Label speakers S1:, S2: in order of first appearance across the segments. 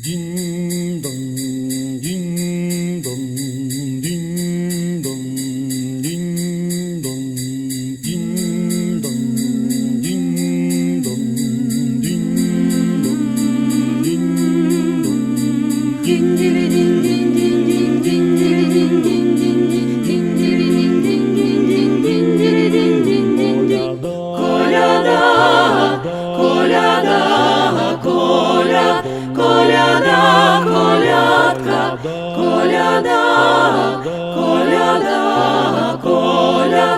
S1: Din dong din dong din dong din
S2: dong kolada kolada kolada kolada коляда, коляда, коля,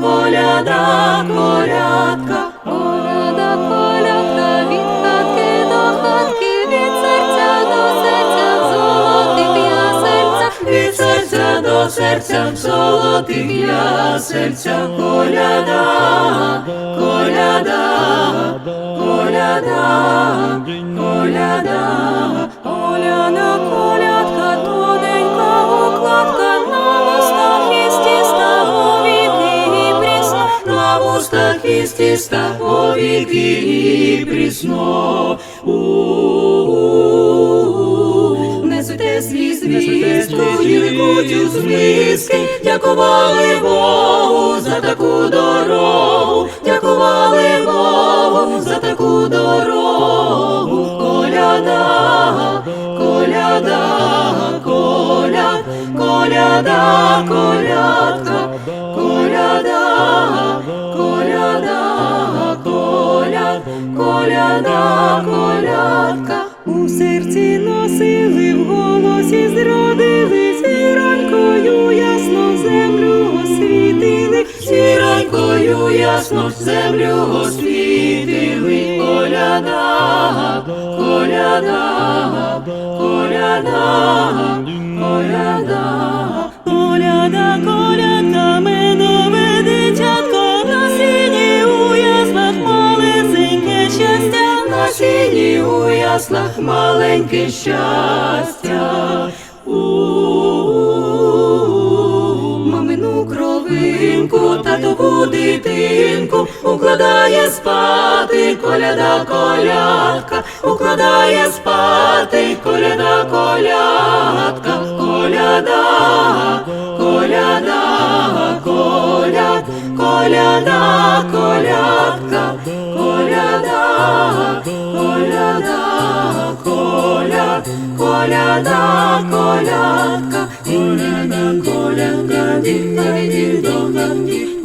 S2: коляда, колядка.
S3: Коляда, колядка, від хатки до хатки, від серця до серця, в золотих ясельцях.
S2: Від серця до серця, в золотих ясельцях, коляда, коляда, на вустах із тіста, повіки і прісно. У-у-у. Несете свій звістку, дівкутю з дякували Богу за таку дорогу, дякували Богу за таку дорогу, коляда, коляда, коля, коляда, колядка, коляда, колядка. У серці носили в голосі зродили, зіронькою ясно землю освітили, зіронькою ясно землю освітили, коляда, коляда, коляда, коляда, коляда, яслах маленьке щастя. У мамину кровинку, татову дитинку, укладає спати, коляда колядка, укладає спати, коляда колядка, коляда, коляда, коляд, коляда, колядка, коляда, колядка, коляда, колядка, дінка, дінка,